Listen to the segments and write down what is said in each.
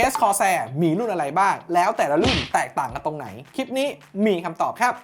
เคสคอแซมีรุ่นอะไรบ้าง แล้วแต่ละรุ่นแตกต่างกันตรงไหน คลิปนี้มีคำตอบครับ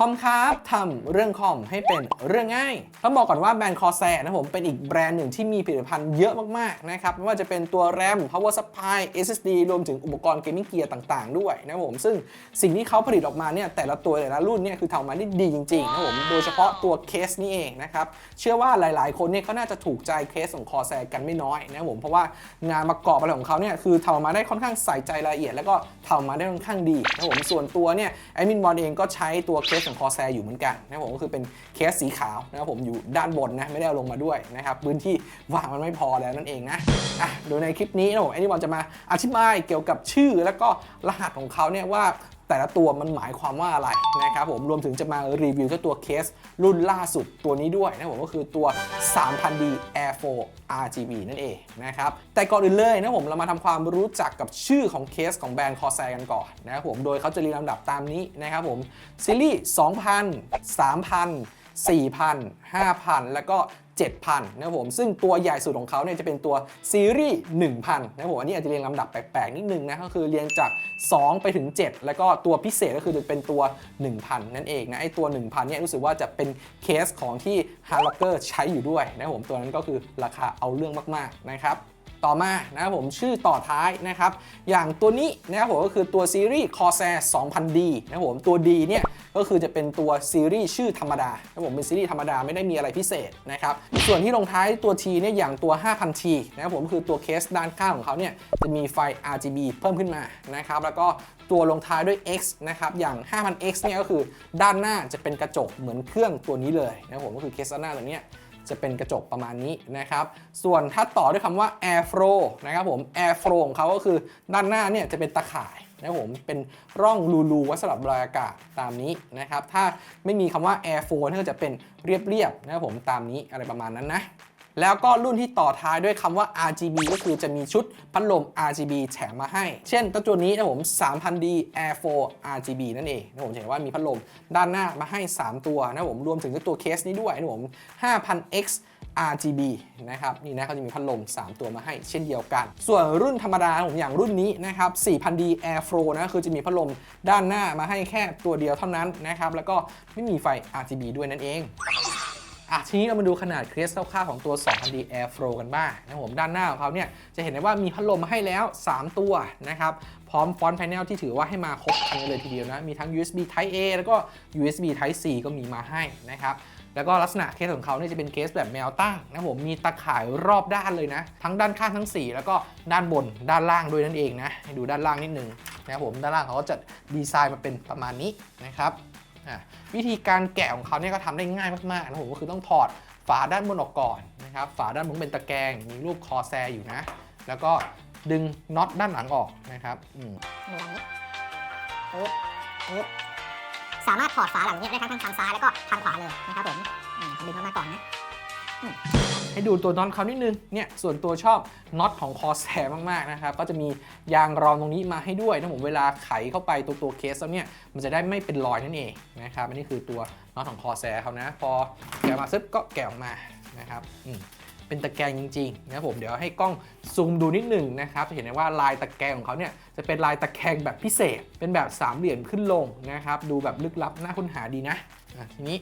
คอมครับทำเรื่องคอมให้เป็นเรื่องง่ายต้องบอกก่อนว่าแบรนด์คอแซนะผมเป็นอีกแบรนด์หนึ่งที่มีผลิตภัณฑ์เยอะมากๆนะครับไม่ว่าจะเป็นตัว RAM power supply SSD รวมถึงอุปกรณ์เกมมิ่งเกียร์ต่างๆ ด้วยนะผมซึ่งสิ่งที่เขาผลิตออกมาเนี่ยแต่ละตัวแต่ละรุ่นเนี่ยคือทำมาได้ดีจริงๆนะผมโดยเฉพาะตัวเคสนี่เองนะครับเชื่อว่าหลายๆ คนเนี่ยก็น่าจะถูกใจเคสของคอแซกันไม่น้อยนะผมเพราะว่างานประกอบอะไรของเขาเนี่ยคือทำมาได้ค่อนข้างใส่ใจรายละเอียด แล้วก็ทำมาได้ค่อนข้างดีนะผมส่วนตัวเนี่ยแอดมินบอลเองก็ใช้ตัวเคสของคอแซอยู่เหมือนกันนะครับผมก็คือเป็นเคสสีขาวนะครับผมอยู่ด้านบนนะไม่ได้เอาลงมาด้วยนะครับพื้นที่ว่างมันไม่พอแล้วนั่นเองนะอะโดยในคลิปนี้นะผมแอดมินบอลจะมาอธิบายเกี่ยวกับชื่อ แล้วก็รหัสของเขาเนี่ยว่า แต่ละตัวมันหมายความว่าอะไรนะครับผมรวมถึงจะมารีวิวเจ้าตัวเคสรุ่นล่าสุดตัวนี้ด้วยนะผมก็คือตัว 3000D Air 4 RGB นั่นเองนะครับแต่ก่อนอื่นเลยนะผมเรามาทำความรู้จักกับชื่อของเคสของแบรนด์ Corsair กันก่อนนะครับผมโดยเขาจะเรียงลำดับตามนี้นะครับผมซีรีส์2,000 3,000 4,000 5,000 แล้วก็ 7,000นะครับผมซึ่งตัวใหญ่สุดของเขาเนี่ยจะเป็นตัวซีรีส์1,000นะครับผมอันนี้อาจจะเรียงลำดับแปลกๆนิดนึงนะก็คือเรียงจาก 2 ไปถึง 7 แล้วก็ตัวพิเศษก็คือจะเป็นตัว 1,000 นั่นเองนะไอตัว 1,000เนี่ยรู้สึกว่าจะเป็นเคสของที่ h a r d l o c k e r ใช้อยู่ด้วยนะครับผมตัวนั้นก็คือราคาเอาเรื่องมากๆนะครับต่อมานะครับผมชื่อต่อท้ายนะครับ อย่างตัวนี้นะครับผมก็คือตัวซีรีส์ Corsair 2000D นะครับผมตัว D เนี่ย ก็คือจะเป็นตัวซีรีส์ชื่อธรรมดานะครับผมเป็นซีรีส์ธรรมดาไม่ได้มีอะไรพิเศษนะครับส่วนที่ลงท้ายตัว T เนี่ยอย่างตัว 5000T นะครับผมคือตัวเคสด้านข้างของเขาเนี่ยจะมีไฟ RGB เพิ่มขึ้นมานะครับแล้วก็ตัวลงท้ายด้วย X นะครับอย่าง 5000X เนี่ยก็คือด้านหน้าจะเป็นกระจกเหมือนเครื่องตัวนี้เลยนะครับผมก็คือเคสด้านหน้าตัวเนี้ยจะเป็นกระจกประมาณนี้นะครับ ส่วนถ้าต่อด้วยคำว่า air flow นะครับผม air flow ของเขาก็คือด้านหน้าเนี่ยจะเป็นตะข่าย นะครับผมเป็นร่องรูๆไว้สำหรับระบายอากาศตามนี้นะครับ ถ้าไม่มีคำว่า air flow เนี่ยก็จะเป็นเรียบๆนะครับผมตามนี้อะไรประมาณนั้นนะแล้วก็รุ่นที่ต่อท้ายด้วยคำว่า RGB ก็คือจะมีชุดพัดลม RGB แถมมาให้ เช่นตัวนี้นะผม 3000D Air 4 RGB นั่นเองนะผมเห็นว่ามีพัดลมด้านหน้ามาให้ 3 ตัวนะผม รวมถึงตัวเคสนี้ด้วยนะผม 5000X RGB นะครับนี่นะเขาจะมีพัดลม 3 ตัวมาให้เช่นเดียวกัน ส่วนรุ่นธรรมดาผมอย่างรุ่นนี้นะครับ 4000D Air Flow นะคือจะมีพัดลมด้านหน้ามาให้แค่ตัวเดียวเท่านั้นนะครับแล้วก็ไม่มีไฟ RGB ด้วยนั่นเองอะทีนี้เรามาดูขนาดเคสคร่าวๆของตัว 2,000D Air Flow กันบ้างนะครับผมด้านหน้าของเขาเนี่ยจะเห็นได้ว่ามีพัดลมมาให้แล้ว 3 ตัวนะครับพร้อมฟอนต์แผงที่ถือว่าให้มาครบครันเลยทีเดียวนะ มีทั้ง USB Type A แล้วก็ USB Type C ก็มีมาให้นะครับ แล้วก็ลักษณะเคสของเขาเนี่ยจะเป็นเคสแบบแนวตั้งนะผมมีตะข่ายรอบด้านเลยนะ ทั้งด้านข้างทั้ง 4 แล้วก็ด้านบนด้านล่างด้วยนั่นเองนะให้ดูด้านล่างนิดนึงนะครับผมด้านล่างเขาก็จะดีไซน์มาเป็นประมาณนี้นะครับอะวิธีการแกะของเขาเนี่ยก็ทำได้ง่ายมากๆนะผมก็คือต้องถอดฝาด้านบนออกก่อนนะครับฝาด้านบนเป็นตะแกรงมีรูปคอแซอยู่นะ แล้วก็ดึงน็อตด้านหลังออกนะครับอืมดูอย่างนี้ปึ๊บปึ๊บ สามารถถอดฝาหลังนี้ได้ทั้งทางซ้ายแล้วก็ทางขวาเลยนะครับผมอืมดึงออกมาก่อนนะให้ดูตัวน็อตเขานิดนึง เนี่ยส่วนตัวชอบน็อตของคอแซมากๆนะครับ ก็จะมียางรองตรงนี้มาให้ด้วยนะผมเวลาไขเข้าไปตัวตัวเคสแล้วเนี่ย มันจะได้ไม่เป็นรอยนั่นเองนะครับ อันนี้คือตัวน็อตของคอแซเขานะ พอแกะมาซึบก็แกะออกมานะครับอืม เป็นตะแกรงจริงๆนะครับผมเดี๋ยวให้กล้องซูมดูนิดหนึ่งนะครับจะเห็นได้ว่าลายตะแกรงของเขาเนี่ยจะเป็นลายตะแกรงแบบพิเศษ เป็นแบบสามเหลี่ยมขึ้นลงนะครับดูแบบลึกลับน่าค้นหาดีนะทีนี้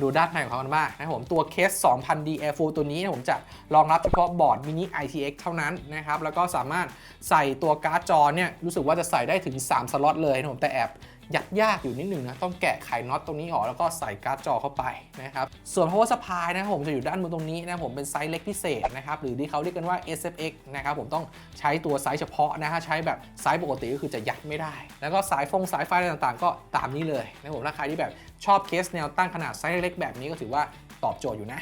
ดูด้านในของเขากันบ้างนะครับผมตัวเคส 2000D Air 4 ตัวนี้นะผมจะรองรับเฉพาะบอร์ดมินิ ITX เท่านั้นนะครับแล้วก็สามารถใส่ตัวการ์ดจอเนี่ยรู้สึกว่าจะใส่ได้ถึง 3 สล็อตเลยนะผมแต่แอบ ยัดยากอยู่นิดหนึ่งนะ ต้องแกะไขน็อตตรงนี้ออกแล้วก็ใส่การ์ดจอเข้าไปนะครับ ส่วน power supply นะผมจะอยู่ด้านบนตรงนี้นะผมเป็นไซส์เล็กพิเศษนะครับ หรือที่เขาเรียกกันว่า SFX นะครับผมต้องใช้ตัวไซส์เฉพาะนะฮะใช้แบบไซส์ปกติก็คือจะยัดไม่ได้ แล้วก็สายฟงสายไฟอะไรต่างๆ ก็ตามนี้เลยนะผมถ้าใครที่แบบชอบเคสแนวตั้งขนาดไซส์เล็กแบบนี้ก็ถือว่าตอบโจทย์อยู่นะ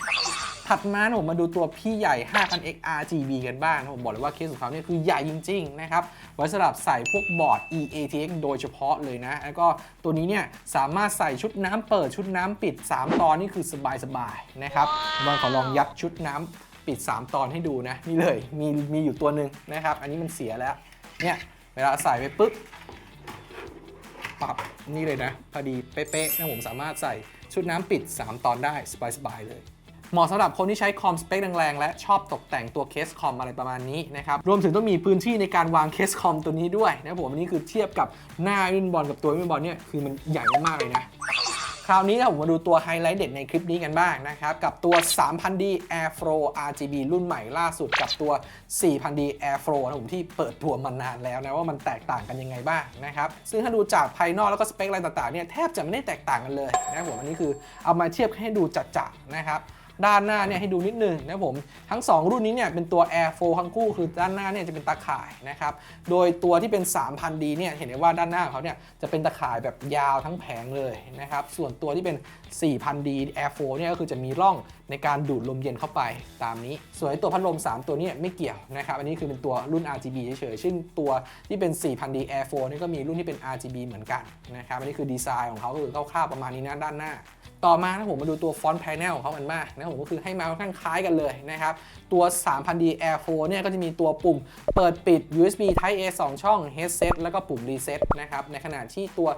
ถัดมานะผมมาดูตัวพี่ใหญ่ 5000X RGB กันบ้างนะผมบอกเลยว่าเคสของเขาเนี่ยคือใหญ่จริงๆนะครับไว้สำหรับใส่พวกบอร์ด EATX โดยเฉพาะเลยนะ แล้วก็ตัวนี้เนี่ยสามารถใส่ชุดน้ำเปิดชุดน้ำปิด 3 ตอนนี่คือสบายๆนะครับบางขอลองยัดชุดน้ำปิด 3 ตอนให้ดูนะนี่เลยมีมีอยู่ตัวหนึ่งนะครับอันนี้มันเสียแล้วเนี่ยเวลาใส่ไปปุ๊บปรับนี่เลยนะพอดีเป๊ะๆนะผมสามารถใส่ชุดน้ำปิด 3 ตอนได้สบายๆเลย เหมาะสำหรับคนที่ใช้คอมสเปคแรงๆ และชอบตกแต่งตัวเคสคอมอะไรประมาณนี้นะครับรวมถึงต้องมีพื้นที่ในการวางเคสคอมตัวนี้ด้วยนะผมอันนี้คือเทียบกับหน้าวินบอลกับตัววินบอลเนี่ยคือมันใหญ่มากเลยนะคราวนี้ผมมาดูตัวไฮไลท์เด็ดในคลิปนี้กันบ้างนะครับ กับตัว 3000D Airflow RGB รุ่นใหม่ล่าสุดกับตัว 4000D Airflow นะผมที่เปิดตัวมานานแล้วนะว่ามันแตกต่างกันยังไงบ้างนะครับ ซึ่งถ้าดูจากภายนอกแล้วก็สเปคอะไรต่างๆเนี่ยแทบจะไม่ได้แตกต่างกันเลยนะผมอันนี้คือเอามาเทียบให้ดูจัดๆนะครับ ด้านหน้าเนี่ยให้ดูนิดนึงนะครับผมทั้ง 2 รุ่นนี้เนี่ยเป็นตัว Air 4ทั้งคู่คือด้านหน้าเนี่ยจะเป็นตาข่ายนะครับโดยตัวที่เป็น 3000D เนี่ยเห็นได้ว่าด้านหน้าของเขาเนี่ยจะเป็นตาข่ายแบบยาวทั้งแผงเลยนะครับส่วนตัวที่เป็น 4000D Air 4เนี่ยก็คือจะมีร่องในการดูดลมเย็นเข้าไปตามนี้ ส่วนไอ้ตัวพัดลม 3 ตัวเนี้ไม่เกี่ยวนะครับ อันนี้คือเป็นตัวรุ่น RGB เฉยๆซึ่งตัวที่เป็น 4000D Air 4นี่ก็มีรุ่นที่เป็น RGB เหมือนกันนะครับ อันนี้คือดีไซน์ของเขาก็คือคร่าวๆประมาณนี้นะด้านหน้า ต่อมานะผมมาดูตัวฟอนต์ panel ของเขากันบ้างนะผมก็คือให้มาค่อนข้างคล้ายกันเลยนะครับ ตัว 3000D Air 4เนี่ยก็จะมีตัวปุ่มเปิดปิด USB Type A 2 ช่อง headset แล้วก็ปุ่ม reset นะครับ ในขณะที่ตัว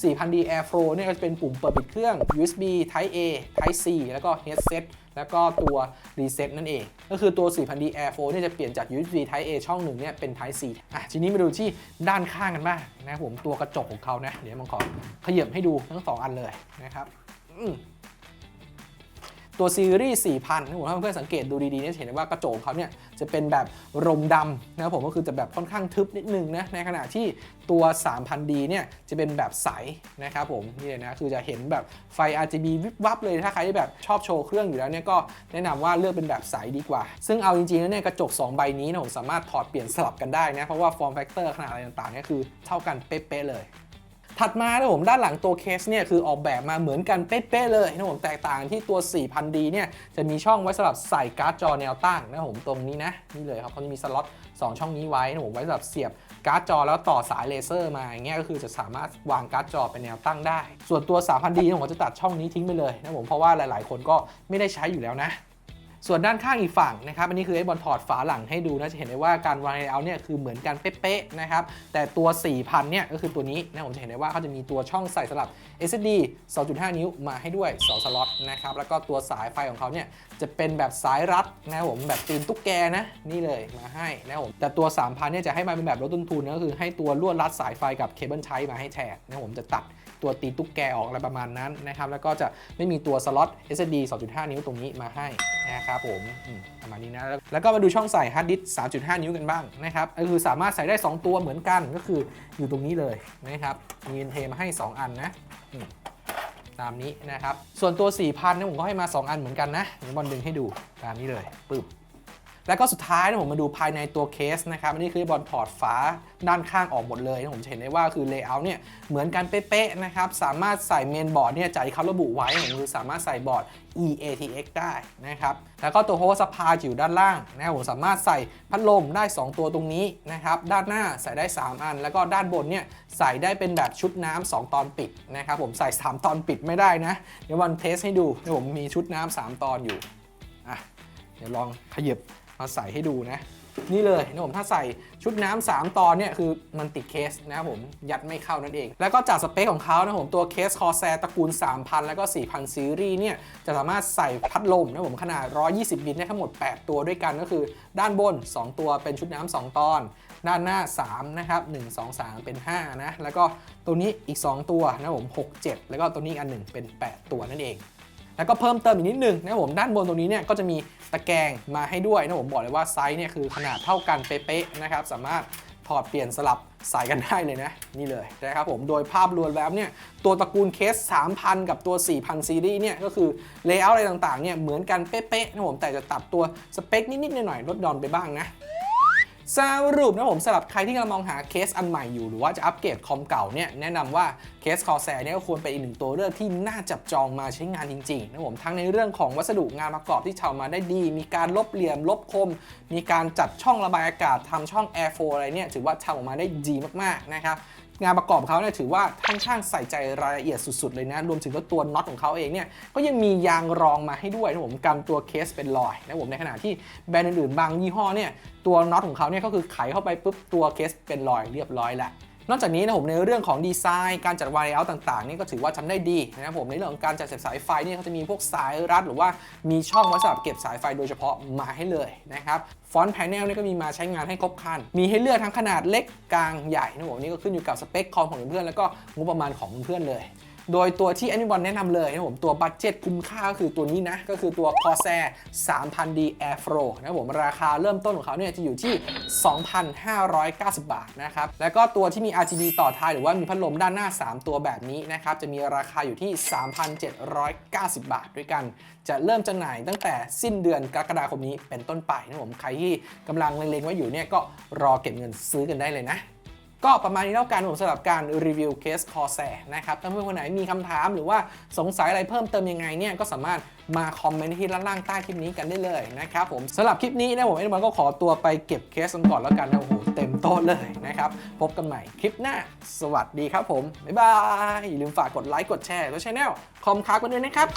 4000D Airflow เนี่ยก็จะเป็นปุ่มเปิดปิดเครื่อง USB Type A Type C แล้วก็ headset แล้วก็ตัว reset นั่นเอง ก็คือตัว 4000D Airflow เนี่ยจะเปลี่ยนจาก USB Type A ช่องหนึ่งเนี่ยเป็น Type C อะทีนี้มาดูที่ด้านข้างกันบ้างนะครับผมตัวกระจกของเขานะเดี๋ยวมังขอขยับให้ดูทั้งสองอันเลยนะครับอืม ตัวซีรีส์4,000นะผมถ้าเพื่อนๆสังเกตดูดีๆเนี่ยเห็นได้ว่ากระจกเขาเนี่ยจะเป็นแบบรมดำนะครับผมก็คือจะแบบค่อนข้างทึบนิดนึงนะในขณะที่ตัว 3000D เนี่ยจะเป็นแบบใสนะครับผมนี่เลยนะคือจะเห็นแบบไฟ RGB วิบวับเลยถ้าใครที่แบบชอบโชว์เครื่องอยู่แล้วเนี่ยก็แนะนำว่าเลือกเป็นแบบใสดีกว่า ซึ่งเอาจริงๆแล้วเนี่ยกระจก 2 ใบนี้นะผมสามารถถอดเปลี่ยนสลับกันได้นะเพราะว่า form factor ขนาดอะไรต่างๆเนี่ยคือเท่ากันเป๊ะๆเลย ถัดมานะผมด้านหลังตัวเคสเนี่ยคือออกแบบมาเหมือนกันเป๊ะๆเลยนะผมแตกต่างที่ตัว 4000D เนี่ยจะมีช่องไว้สำหรับใส่การ์ดจอแนวตั้งนะผมตรงนี้นะนี่เลยครับเขาจะมีสล็อต2 ช่องนี้ไว้นะผมไว้สำหรับเสียบการ์ดจอแล้วต่อสายเลเซอร์มาอย่างเงี้ยก็คือจะสามารถวางการ์ดจอเป็นแนวตั้งได้ ส่วนตัว 3000D นะผมจะตัดช่องนี้ทิ้งไปเลยนะผมเพราะว่าหลาย ๆ คนก็ไม่ได้ใช้อยู่แล้วนะ ส่วนด้านข้างอีกฝั่งนะครับอันนี้คือไอ้บอลถอดฝาหลังให้ดูนะจะเห็นได้ว่าการวางเลเยอร์เนี่ยคือเหมือนกันเป๊ะๆนะครับแต่ตัว 4000 เนี่ยก็คือตัวนี้นะผมจะเห็นได้ว่าเขาจะมีตัวช่องใส่สลับ SSD 2.5 นิ้วมาให้ด้วย 2 สล็อตนะครับแล้วก็ตัวสายไฟของเขาเนี่ย จะเป็นแบบสายรัดนะครับผมแบบตีนตุ๊กแกนะนี่เลยมาให้นะครับผมแต่ตัว 3000เนี่ยจะให้มาเป็นแบบลดต้นทุนนะก็คือให้ตัวลวดรัดสายไฟกับเคเบิลไทป์มาให้แทนนะครับผมจะตัดตัวตีตุ๊กแกออกอะไรประมาณนั้นนะครับแล้วก็จะไม่มีตัวสล็อต SSD 2.5 นิ้วตรงนี้มาให้นะครับผมประมาณนี้นะแล้วก็มาดูช่องใส่ฮาร์ดดิสก์3.5 นิ้วกันบ้างนะครับก็คือสามารถใส่ได้ 2 ตัวเหมือนกันก็คืออยู่ตรงนี้เลยนะครับมีเทมาให้ 2 อันนะ ตามนี้นะครับ ส่วนตัว 4,000เนี่ยผมก็ให้มา 2 อันเหมือนกันนะเดี๋ยวบอลดึงให้ดูตามนี้เลยปึ๊บ แล้วก็สุดท้ายนะผมมาดูภายในตัวเคสนะครับอันนี้คือบอลถอดฝาด้านข้างออกหมดเลยนะผมจะเห็นได้ว่าคือเลเยอร์เนี่ยเหมือนกันเป๊ะๆนะครับสามารถใส่เมนบอร์ดเนี่ยจากที่เขาระบุไว้คือสามารถใส่บอร์ด EATX ได้นะครับแล้วก็ตัวโฮส t พาอยู่ด้านล่างนะครับผมสามารถใส่พัดลมได้ 2 ตัวตรงนี้นะครับด้านหน้าใส่ได้ 3 อัน แล้วก็ด้านบนเนี่ยใส่ได้เป็นแบบชุดน้ำ2ตอนปิดนะครับผมใส่ 3 ตอนปิดไม่ได้นะ เดี๋ยววันเทสให้ดูเดี๋ยวผมมีชุดน้ำ3ตอนอยู่อะเดี๋ยวลองขยับ มาใส่ให้ดูนะ นี่เลยนะผมถ้าใส่ชุดน้ำ3ตอนเนี่ยคือมันติดเคสนะครับผมยัดไม่เข้านั่นเอง แล้วก็จากสเปคของเขานะผมตัวเคสคอแซตระกูล 3000 แล้วก็ 4000 ซีรีส์เนี่ยจะสามารถใส่พัดลมนะผมขนาด 120บิตได้ทั้งหมด 8 ตัวด้วยกันก็คือ ด้านบน 2 ตัวเป็นชุดน้ำ2ตอน ด้านหน้า 3 นะครับ 1 2 3 เป็น 5 นะ แล้วก็ตัวนี้อีก 2 ตัวนะผม 6 7 แล้วก็ตัวนี้อันหนึ่งเป็น 8 ตัวนั่นเอง แล้วก็เพิ่มเติมอีกนิดนึงนะผมด้านบนตรงนี้เนี่ยก็จะมีตะแกรงมาให้ด้วยนะผมบอกเลยว่าไซส์เนี่ยคือขนาดเท่ากันเป๊ะๆนะครับสามารถถอดเปลี่ยนสลับใส่กันได้เลยนะ นี่เลยนะครับผมโดยภาพรวมแล้วเนี่ยตัวตระกูลเคส 3,000 กับตัว 4,000 ซีรีส์เนี่ยก็คือเลเยอร์อะไรต่างๆเนี่ยเหมือนกันเป๊ะๆนะผมแต่จะตัดตัวสเปคนิดๆหน่อยๆลดดอนไปบ้างนะ สรุปนะผมสำหรับใครที่กำลังมองหาเคสอันใหม่อยู่ หรือว่าจะอัปเกรดคอมเก่าเนี่ยแนะนำว่าเคสคอแซเนี่ยก็ควรเป็นอีกหนึ่งตัวเลือกที่น่าจับจองมาใช้งานจริงๆนะผมทั้งในเรื่องของวัสดุงานประกอบที่ทำมาได้ดี มีการลบเหลี่ยมลบคม มีการจัดช่องระบายอากาศทำช่องแอร์โฟอะไรเนี่ยถือว่าทำออกมาได้ดีมากๆนะครับ งานประกอบเขาเนี่ยถือว่าค่อนข้างใส่ใจรายละเอียดสุดๆ เลยนะ รวมถึงตัวน็อตของเขาเองเนี่ยก็ยังมียางรองมาให้ด้วยนะผมกันตัวเคสเป็นรอยนะผมในขณะที่แบรนด์อื่นๆบางยี่ห้อเนี่ยตัวน็อตของเขาเนี่ยก็คือไขเข้าไปปุ๊บตัวเคสเป็นรอยเรียบร้อยแล้ว นอกจากนี้นะผมในเรื่องของดีไซน์การจัดวางเลเยอร์ต่างๆนี่ก็ถือว่าทำได้ดีนะครับผมในเรื่องของการจัดเสียบสายไฟเนี่ยเขาจะมีพวกสายรัดหรือว่ามีช่องไว้สำหรับเก็บสายไฟโดยเฉพาะมาให้เลยนะครับฟอนต์แผงนี่ก็มีมาใช้งานให้ครบครัน มีให้เลือกทั้งขนาดเล็กกลางใหญ่นะผมนี่ก็ขึ้นอยู่กับสเปคคอมของเพื่อนแล้วก็งบประมาณของเพื่อนเลย โดยตัวที่แอนิบอลแนะนำเลยนะผมตัวบัตเจ็ตคุ้มค่าก็คือตัวนี้นะ ก็คือตัว Corsair 3000D Airflow นะครับผมราคาเริ่มต้นของเขาเนี่ยจะอยู่ที่ 2,590 บาทนะครับ แล้วก็ตัวที่มี RGB ต่อท้ายหรือว่ามีพัดลมด้านหน้า 3 ตัวแบบนี้นะครับ จะมีราคาอยู่ที่ 3,790 บาทด้วยกัน จะเริ่มจำหน่ายตั้งแต่สิ้นเดือนกรกฎาคมนี้เป็นต้นไปนะผมใครที่กำลังเล็งๆไว้อยู่เนี่ยก็รอเก็บเงินซื้อกันได้เลยนะ ก็ประมาณนี้แล้วกันผมสำหรับการรีวิวเคสคอแซนะครับถ้าเพื่อนคนไหนมีคำถามหรือว่าสงสัยอะไรเพิ่มเติมยังไงเนี่ยก็สามารถมาคอมเมนต์ที่ด้านล่างใต้คลิปนี้กันได้เลยนะครับผมสำหรับคลิปนี้นะผมเอ็นมันก็ขอตัวไปเก็บเคสกันก่อนแล้วกันนะโอ้โหเต็มโต๊ะเลยนะครับพบกันใหม่คลิปหน้า สวัสดีครับผมบ๊ายบายอย่าลืมฝากกดไลค์กดแชร์แล้วช anel คอมค้ากันด้วยนะครับ